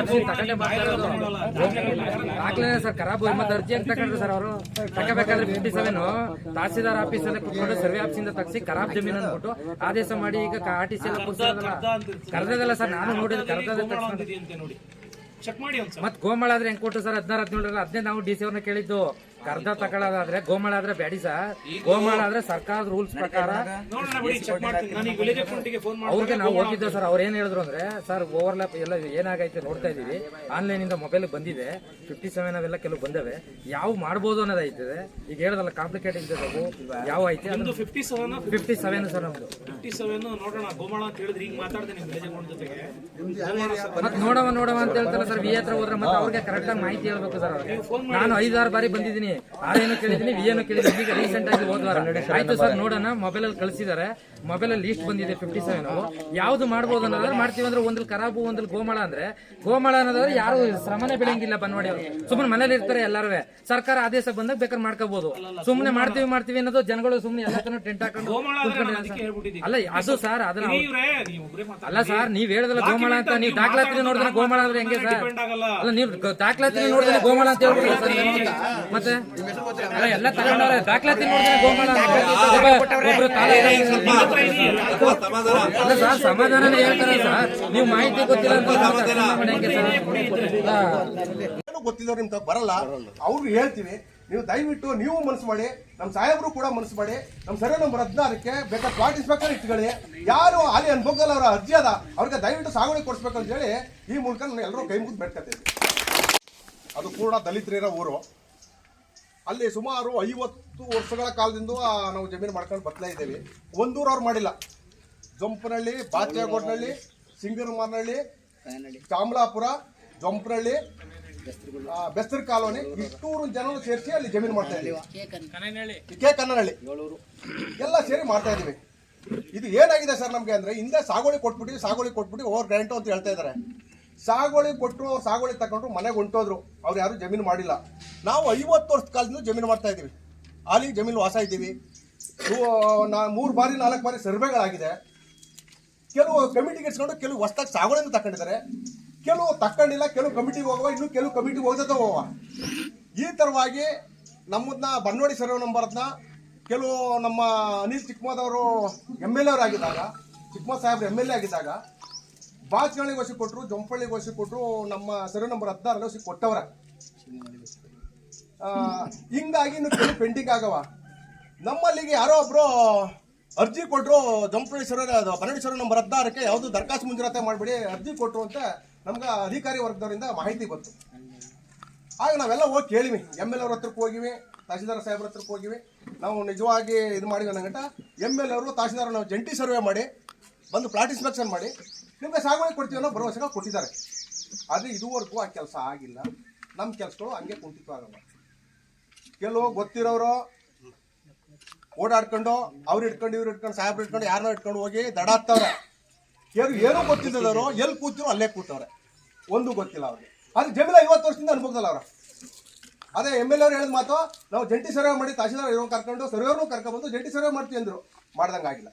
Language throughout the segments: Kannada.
ಆಫೀಸ್ ಮಾಡ್ತಾ ಸರ್ ಖರಾಬ್. ಮತ್ತೆ ಅರ್ಜಿ ಅಂತ ತಗೊಂಡ್ರು ಸರ್ ಅವರು? ತಗೋಬೇಕಾದ್ರೆ ಫಿಫ್ಟಿ ಸೆವೆನ್ ತಹಸೀಲ್ದಾರ್ ಆಫೀಸಲ್ಲೇ ಕುತ್ಕೊಂಡು ಸರ್ವೆ ಆಫೀಸಿಂದ ತಗ್ಸಿ ಖರಾಬ್ ಜಮೀನು ಅಂದ್ಬಿಟ್ಟು ಆದೇಶ ಮಾಡಿ ಈಗ ಆರ್ ಟಿ ಸಿ ಎಲ್ಲ ಕರೆದಲ್ಲ ಸರ್ ನಾನು ನೋಡಿದ್ರೆ ಕರೆದ ನೋಡಿ ಚೆಕ್ ಮಾಡಿ ಮತ್ತೆ ಮತ್ ಗೋಮಳ ಆದ್ರೆ ಹೆಂಗ್ ಕೊಟ್ಟು ಸರ್? ಹದಿನಾರು ಹದಿನೇಳರಲ್ಲಿ ಅದನ್ನೇ ನಾವು ಡಿ ಸಿ ಅವ್ರನ್ನ ಕೇಳಿದ್ದು. ಕರ್ದ ತಗೊಳ್ಳೋದಾದ್ರೆ ಗೋಮಳ ಆದ್ರೆ ಬ್ಯಾಡಿ ಸರ್. ಗೋಮಳ ಆದ್ರೆ ಸರ್ಕಾರದ ರೂಲ್ಸ್ ಪ್ರಕಾರ ನೋಡೋಣ ಚೆಕ್ ಮಾಡ್ತೀನಿ. ನಾನು ಈಗ ವಿಲೇಜ್ ಫೋನ್ ಅವ್ರಿಗೆ ನಾವು ಹೋಗಿದ್ದೆ ಸರ್ ಅವ್ರು ಏನ್ ಹೇಳಿದ್ರು ಅಂದ್ರೆ ಸರ್ ಓವರ್ಲ್ಯಾಪ್ ಎಲ್ಲ ಏನಾಗೈತೆ ನೋಡ್ತಾ ಇದೀವಿ ಆನ್ಲೈನ್ ಇಂದ ಮೊಬೈಲ್ ಬಂದಿದೆ. ಫಿಫ್ಟಿ ಸೆವೆನ್ ಅವೆಲ್ಲ ಕೆಲವು ಬಂದವೆ. ಯಾವ ಮಾಡ್ಬೋದು ಅನ್ನೋದೈತದೆ ಈಗ ಹೇಳದಲ್ಲ ಕಾಂಪ್ಲಿಕೇಟ್ ಇದೆ ಯಾವ ಐತೆ? ಒಂದು fifty seven fifty seven sir ನಮ್ದು. ಸೆವೆನ್ ನೋಡೋಣ ಗೋಮಾಳ ಅಂತ ಹೇಳಿದ್ರೆ ಜೊತೆಗೆ. ನೋಡವ ನೋಡವ ಅಂತ ಹೇಳ್ತಾರ ಸರ್ ವಿ ಹತ್ರ ಹೋದ್ರೆ ಮತ್ತೆ ಅವ್ರಿಗೆ ಕರೆಕ್ಟ್ ಆಗಿ ಮಾಹಿತಿ ಹೇಳ್ಬೇಕು ಸರ್ ಅವ್ರಿಗೆ. ನಾನು ಐದಾರು ಬಾರಿ ಬಂದಿದ್ದೀನಿ ಆರೇನು ಕೇಳಿದ್ದೀನಿ ಕೇಳಿದೀನಿ ವಿ ಏನು ಕೇಳಿದೀನಿ ಈಗ ರೀಸೆಂಟ್ ಆಗಿ ಹೋದ್ವಾರ ಆಯ್ತು ಸರ್ ನೋಡೋಣ ಮೊಬೈಲ್ ಅಲ್ಲಿ ಕಳಿಸಿದಾರೆ ಮೊಬೈಲ್ ಅಲ್ಲಿ ಲೀಸ್ಟ್ ಬಂದಿದೆ ಫಿಫ್ಟಿ ಸೆವೆನ್ ಯಾವ್ದು ಮಾಡ್ಬೋದು ಅನ್ನೋದ್ರೆ ಮಾಡ್ತೀವಿ ಅಂದ್ರೆ ಒಂದ್ರಲ್ಲಿ ಖರಾಬು ಒಂದ್ರಲ್ಲಿ ಗೋಮಳ ಅಂದ್ರೆ ಗೋಮಳ ಅನ್ನೋದ್ರೆ ಯಾರು ಶ್ರಮನೆ ಬೆಳೆಯಂಗಿಲ್ಲ ಬನ್ವಾಡಿ ಅವ್ರು. ಸುಮ್ಮನೆ ಮನೇಲಿ ಇರ್ತಾರೆ ಎಲ್ಲಾರು ಸರ್ಕಾರ ಆದೇಶ ಬಂದಾಗ ಬೇಕಾದ್ರೆ ಮಾಡ್ಕೋಬಹುದು ಸುಮ್ಮನೆ ಮಾಡ್ತೀವಿ ಮಾಡ್ತೀವಿ ಅನ್ನೋದು ಜನಗಳು ಸುಮ್ಮನೆ ಎಲ್ಲ ಟೆಂಟ್ ಹಾಕೊಂಡು ಅಲ್ಲ ಅದು ಸರ್ ಅದನ್ನ ಅಲ್ಲ ಸರ್ ನೀವ್ ಹೇಳಿದ್ರಲ್ಲ ಗೋಮಾಳ ಅಂತ ನೀವು ದಾಖಲಾತಿ ನೋಡಿದ್ರೆ ಗೋಮಾಳ ಅಂದ್ರೆ ಹೆಂಗೆ ಸರ್ ಅಲ್ಲ ನೀವು ದಾಖಲಾತಿ ನೋಡಿದ್ರೆ ಗೋಮಾಳ ಅಂತ ಹೇಳ್ಬಿಡಿ ಸರ್. ಮತ್ತೆ ಅಲ್ಲ ಎಲ್ಲ ತಗೊಂಡವ್ರೆ ದಾಖಲಾತಿ ನೋಡಿದ್ರೆ ಗೋಮಾಳ ಅಲ್ಲ ಸರ್ ಸಮಾಧಾನನೇ ಹೇಳ್ತಾರೆ ಸರ್ ನೀವು ಮಾಹಿತಿ ಗೊತ್ತಿಲ್ಲ ಅಂತ ಹೆಂಗೆ ಸರ್ ಅಲ್ಲ, ಏನು ನಿಮ್ ತಗ ಬರಲ್ಲ ಅವ್ರು ಹೇಳ್ತೀವಿ ನೀವು ದಯವಿಟ್ಟು ನೀವು ಮನಸ್ಸು ಮಾಡಿ ನಮ್ಮ ಸಾಹೇಬರು ಕೂಡ ಮನಸ್ಸು ಮಾಡಿ ನಮ್ಮ ಸರ್ವೆ ನಂಬರ್ ಹದಿನಾರಕ್ಕೆ ಬೇಕಾದ ಪ್ಲಾಟ್ ಇನ್ಸ್ಪೆಕ್ಟರ್ ಇಟ್ಕೊಳ್ಳಿ. ಯಾರು ಅಲ್ಲಿ ಅನುಭವದಲ್ಲಿ ಅವರ ಅರ್ಜಿ ಅದ ಅವ್ರಿಗೆ ದಯವಿಟ್ಟು ಸಾಗುವಳಿ ಕೊಡಿಸ್ಬೇಕು ಅಂತ ಹೇಳಿ ಈ ಮೂಲಕ ನಾನು ಎಲ್ಲರೂ ಕೈ ಮುಗಿದು ಬೇಡ್ಕೊತೀವಿ ಅದು ಪೂರ್ಣ ದಲಿತರಿರೋ ಊರು. ಅಲ್ಲಿ ಸುಮಾರು ಐವತ್ತು ವರ್ಷಗಳ ಕಾಲದಿಂದ ನಾವು ಜಮೀನು ಮಾಡ್ಕೊಂಡು ಬರ್ತಾ ಇದ್ದೇವೆ. ಒಂದೂರು ಅವ್ರು ಮಾಡಿಲ್ಲ. ಜಂಪನಹಳ್ಳಿ ಬಾಚೇಗೋಡ್ನಹಳ್ಳಿ ಸಿಂಗರಮಾನಹಳ್ಳಿ ಚಾಮಲಾಪುರ ಜಂಪನಹಳ್ಳಿ ಬೆಸ್ತರ್ ಕಾಲೋನಿ ಇಷ್ಟೂರು ಜನರು ಸೇರಿಸಿ ಅಲ್ಲಿ ಜಮೀನು ಮಾಡ್ತಾ ಇದ್ದೀವಿ. ಕೆ ಕನ್ನಡಹಳ್ಳಿ ಎಲ್ಲ ಸೇರಿ ಮಾಡ್ತಾ ಇದೀವಿ ಇದು ಏನಾಗಿದೆ ಸರ್ ನಮಗೆ ಅಂದ್ರೆ ಹಿಂದೆ ಸಾಗೋಳಿ ಕೊಟ್ಬಿಟ್ಟು ಸಾಗೋಳಿ ಕೊಟ್ಬಿಟ್ಟು ಓವರ್ ಗ್ರ್ಯಾಂಟು ಅಂತ ಹೇಳ್ತಾ ಇದ್ದಾರೆ. ಸಾಗೋಳಿ ಕೊಟ್ಟರು ಅವ್ರು ಸಾಗೋಳಿ ತಗೊಂಡ್ರು ಮನೆಗೆ ಹೊಂಟೋದ್ರು. ಅವ್ರು ಯಾರು ಜಮೀನು ಮಾಡಿಲ್ಲ. ನಾವು ಐವತ್ತು ವರ್ಷದ ಕಾಲದಿಂದ ಜಮೀನು ಮಾಡ್ತಾ ಇದ್ದೀವಿ. ಅಲ್ಲಿ ಜಮೀನು ವಾಸ ಇದ್ದೀವಿ. ನಾ ಮೂರು ಬಾರಿ ನಾಲ್ಕು ಬಾರಿ ಸರ್ವೆಗಳಾಗಿದೆ. ಕೆಲವು ಕಮಿಟಿಗೆ ಇಟ್ಕೊಂಡು ಕೆಲವು ಹೊಸ್ದಾಗಿ ಸಾಗೋಳಿನ ತಗೊಂಡಿದ್ದಾರೆ. ಕೆಲವು ತಕ್ಕಂಡಿಲ್ಲ, ಕೆಲವು ಕಮಿಟಿಗೆ ಹೋಗುವ, ಇನ್ನು ಕೆಲವು ಕಮಿಟಿಗೆ ಹೋಗದ ಹೋಗುವ. ಈ ತರವಾಗಿ ನಮ್ಮದನ್ನ ಬನ್ನೋಡಿ ಸರ್ವೆ ನಂಬರ್ನ ಕೆಲವು ನಮ್ಮ ಅನಿಲ್ ಚಿಕ್ಕಮದವರು ಎಂ ಎಲ್ ಎ ಆಗಿದ್ದಾಗ ಚಿಕ್ಕಮ್ಮ ಸಾಹೇಬ್ರು ಎಂ ಎಲ್ ಎ ಆಗಿದ್ದಾಗ ಬಾಚ್ಗಳಿಗೆ ವಸಿ ಕೊಟ್ಟರು ಜೊಂಪಳ್ಳಿಗೆ ಕೊಟ್ಟರು ನಮ್ಮ ಸರ್ವೆ ನಂಬರ್ ಹದಿನಾರಲ್ಲಿ ವಸಿ ಕೊಟ್ಟವ್ರೆ. ಹಿಂಗಾಗಿ ಇನ್ನು ಕೆಲವು ಪೆಂಡಿಂಗ್ ಆಗವ. ನಮ್ಮಲ್ಲಿಗೆ ಯಾರೋ ಒಬ್ರು ಅರ್ಜಿ ಕೊಟ್ಟರು ಜಂಪೇಶ್ವರ ಸರ ನಮ್ಮ ರದ್ದಾರಕ್ಕೆ ಯಾವುದು ದರಖಾಸ್ತು ಮುಂಜಾಗ್ರತೆ ಮಾಡಿಬಿಡಿ, ಅರ್ಜಿ ಕೊಟ್ಟರು ಅಂತ ನಮ್ಗೆ ಅಧಿಕಾರಿ ವರ್ಗದವರಿಂದ ಮಾಹಿತಿ ಬಂತು. ಆಗ ನಾವೆಲ್ಲ ಹೋಗಿ ಕೇಳಿವಿ, ಎಂ ಎಲ್ ಅವ್ರ ಹತ್ರಕ್ಕೆ ಹೋಗಿವಿ, ತಹಸೀಲ್ದಾರ್ ಸಾಹೇಬ್ರ ಹತ್ರಕ್ಕೆ ಹೋಗಿವಿ. ನಾವು ನಿಜವಾಗಿ ಇದು ಮಾಡಿವಿ ಅನ್ನಗಂಟ ಎಂ ಎಲ್ ಅವರು ತಹಸೀಲ್ದಾರ್ ನಾವು ಜಂಟಿ ಸರ್ವೆ ಮಾಡಿ, ಬಂದು ಪ್ಲಾಟ್ ಇನ್ಸ್ಪೆಕ್ಷನ್ ಮಾಡಿ, ನಿಮಗೆ ಸಾಗುವಳಿ ಕೊಡ್ತೀವಿ ಅನ್ನೋ ಭರವಸೆಗಳು ಕೊಟ್ಟಿದ್ದಾರೆ. ಆದರೆ ಇದುವರೆಗೂ ಆ ಕೆಲಸ ಆಗಿಲ್ಲ. ನಮ್ಮ ಕೆಲಸಗಳು ಹಂಗೆ ಕುಂಠಿತವಾಗಲ್ಲ. ಕೆಲವು ಗೊತ್ತಿರೋರು ಓಡಾಡ್ಕೊಂಡು, ಅವ್ರು ಇಟ್ಕೊಂಡು ಇವ್ರು ಇಟ್ಕೊಂಡು ಸಾಹೇಬ್ರು ಇಟ್ಕೊಂಡು ಯಾರನ್ನೋ ಇಟ್ಕೊಂಡು ಹೋಗಿ ದಡ ಹತ್ತವ್ರೆ ಏನು, ಏನೂ ಗೊತ್ತಿದ್ದವರು ಎಲ್ಲಿ ಕೂತಿರೋ ಅಲ್ಲೇ ಕೂತವ್ರೆ. ಒಂದು ಗೊತ್ತಿಲ್ಲ ಅವ್ರಿಗೆ. ಅದು ಜಮೀನು ಐವತ್ತು ವರ್ಷದಿಂದ ಅನುಭವದಲ್ಲ ಅವ್ರ. ಅದೇ ಎಂ ಎಲ್ ಅವ್ರು ಹೇಳಿದ ಮಾತು, ನಾವು ಜಂಟಿ ಸರ್ವೆ ಮಾಡಿ ತಹಸೀಲ್ದಾರ್ ಇರೋ ಕರ್ಕೊಂಡು ಸರ್ವೇರ್ನು ಕರ್ಕೊಂಡ್ಬಂದು ಜಂಟಿ ಸರ್ವೆ ಮಾಡ್ತೀವಿ ಅಂದರು. ಮಾಡ್ದಂಗೆ ಆಗಿಲ್ಲ.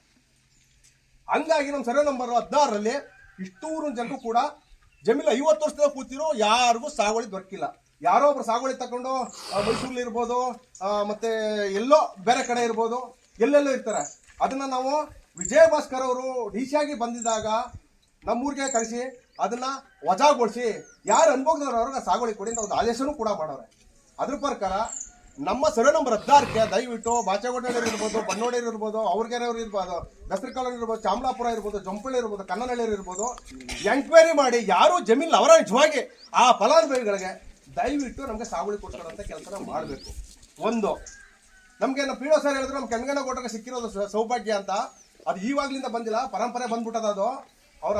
ಹಂಗಾಗಿ ನಮ್ಮ ಸರ್ವೆ ನಂಬರ್ ಹದಿನಾರರಲ್ಲಿ ಇಷ್ಟೂರು ಜನರು ಕೂಡ ಜಮೀನು ಐವತ್ತು ವರ್ಷದಿಂದ ಕೂತಿರೋ, ಯಾರಿಗೂ ಸಾಗುವಳಿ ದೊರಕಿಲ್ಲ. ಯಾರೋ ಒಬ್ರು ಸಾಗುವಳಿ ತಗೊಂಡು ಮೈಸೂರಲ್ಲಿ ಇರ್ಬೋದು ಮತ್ತೆ ಎಲ್ಲೋ ಬೇರೆ ಕಡೆ ಇರ್ಬೋದು, ಎಲ್ಲೆಲ್ಲೋ ಇರ್ತಾರೆ. ಅದನ್ನ ನಾವು ವಿಜಯ ಭಾಸ್ಕರ್ ಅವರು ಡಿ ಸಿ ಆಗಿ ಬಂದಿದ್ದಾಗ ನಮ್ಮೂರಿಗೆ ಕರೆಸಿ, ಅದನ್ನ ವಜಾಗೊಳಿಸಿ, ಯಾರು ಅನ್ಭೋಗದವ್ರು ಅವ್ರಿಗೆ ಸಾಗುವಳಿ ಕೊಡಿ ಅಂತ ಒಂದು ಆದೇಶನೂ ಕೂಡ ಮಾಡೋರೆ. ಅದ್ರ ಪ್ರಕಾರ ನಮ್ಮ ಸರ್ವೆ ನಂಬರ್ ಹದಿನಾರಕ್ಕೆ ದಯವಿಟ್ಟು ಬಾಚೇಗೌಡರು ಇರ್ಬೋದು ಬನ್ನೋಡಿಯರು ಇರ್ಬೋದು ಅವ್ರಿಗೆರವ್ರು ಇರ್ಬೋದು, ದಸರ ಕಾಲೋನಿ ಇರ್ಬೋದು, ಚಾಮಲಾಪುರ ಇರ್ಬೋದು ಜಂಪಳ್ಳಿ ಇರ್ಬೋದು ಕನ್ನನಹಳ್ಳಿ ಇರ್ಬೋದು, ಎಂಕ್ವೈರಿ ಮಾಡಿ ಯಾರು ಜಮೀನು ಅವರ ನಿಜವಾಗಿ ಆ ಫಲಾನುಭವಿಗಳಿಗೆ ದಯವಿಟ್ಟು ನಮಗೆ ಸಾಗುವಳಿ ಕೊಡ್ತಾರಂತ ಕೆಲಸನ ಮಾಡಬೇಕು. ಒಂದು, ನಮಗೆ ನಮ್ಮ ಪಿ ಸರ್ ಹೇಳಿದ್ರು ನಮ್ಮ ಕೆಂಗನ ಗೋಟಕ್ಕೆ ಸಿಕ್ಕಿರೋದು ಸೌಭಾಗ್ಯ ಅಂತ. ಅದು ಈವಾಗ್ಲಿಂದ ಬಂದಿಲ್ಲ, ಪರಂಪರೆ ಬಂದ್ಬಿಟ್ಟದ ಅದು. ಅವರ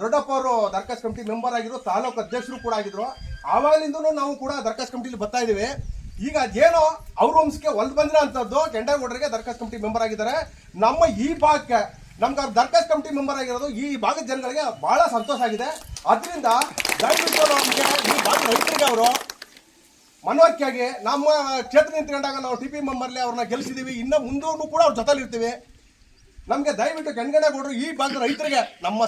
ದೊಡ್ಡಪ್ಪ ಅವರು ದರ್ಖಾಸ್ ಕಮಿಟಿ ಮೆಂಬರ್ ಆಗಿದ್ರು ತಾಲೂಕು ಅಧ್ಯಕ್ಷರು ಕೂಡ ಆಗಿದ್ರು. ಆವಾಗಲಿಂದನೂ ನಾವು ಕೂಡ ದರ್ಖಾಸ್ ಕಮಿಟಿಲಿ ಬರ್ತಾ ಇದೀವಿ. ಈಗ ಅದೇನೋ ಅವ್ರ ವಂಶಕ್ಕೆ ಹೊಲ್ದು ಬಂದಿರೋ ಅಂಥದ್ದು ಕೆಂಡೇಗೌಡರಿಗೆ ದರ್ಖಾಸ್ ಕಮಿಟಿ ಮೆಂಬರ್ ಆಗಿದ್ದಾರೆ. ನಮ್ಮ ಈ ಭಾಗಕ್ಕೆ ನಮ್ಗೆ ಅವ್ರ ದರ್ಕಾಸ್ ಕಮಿಟಿ ಮೆಂಬರ್ ಆಗಿರೋದು ಈ ಭಾಗದ ಜನಗಳಿಗೆ ಬಹಳ ಸಂತೋಷ ಆಗಿದೆ. ಅದರಿಂದ ದಯವಿಟ್ಟು ಈ ಭಾಗದ ರೈತರಿಗೆ ಅವರು ಮನವರಿಕೆಯಾಗಿ ನಮ್ಮ ಕ್ಷೇತ್ರ ನಿಂತ್ಕೊಂಡಾಗ ನಾವು ಟಿ ಪಿ ಮೆಂಬರ್ಲಿ ಅವ್ರನ್ನ ಗೆಲ್ಲಿಸಿದೀವಿ ಇನ್ನು ಮುಂದೂ ಕೂಡ ಅವ್ರ ಜೊತೆಲಿರ್ತೀವಿ. ನಮಗೆ ದಯವಿಟ್ಟು ಕೆಣಗಣಗೌಡರು ಈ ಭಾಗದ ರೈತರಿಗೆ ನಮ್ಮ